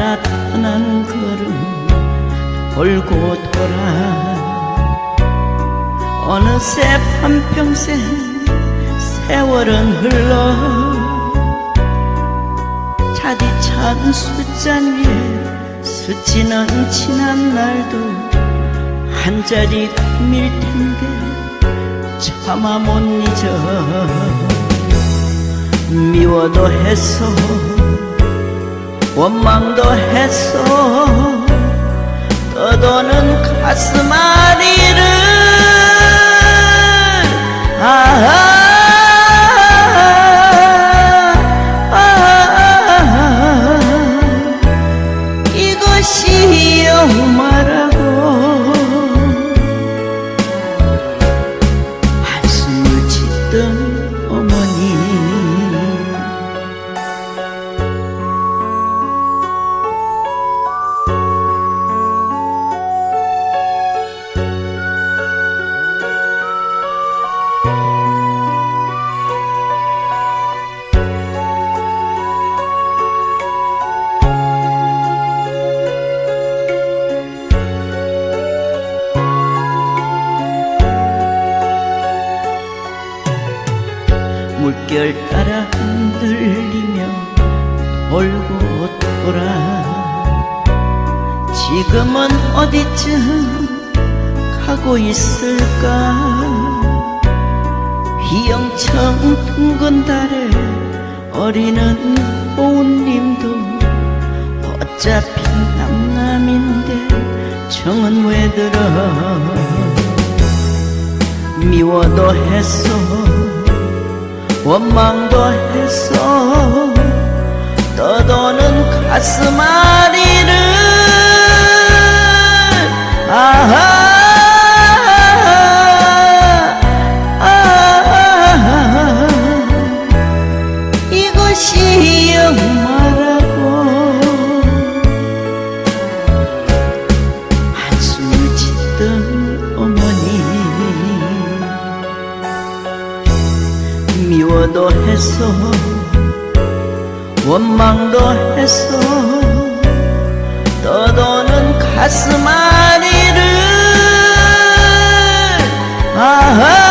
나타난 걸음 돌고 돌아. 어느새 한평생 세월은 흘러 차디찬 술잔 위에 스치는 지난 날도 한 자리 꿈일 텐데 차마 못 잊어. 미워도 했어 원망도 했어. 떠도는 가슴 물결 따라 흔들리며 돌고 돌아 지금은 어디쯤 가고 있을까? 휘영청 둥근 달에 어리는 고운님도 어차피 남남인데 정은 왜 들어? 미워도 했어 원망도 했어. 떠도는 가슴 아 미워도 했어. 원망도 했어. 떠도는 가슴 아리를. 아하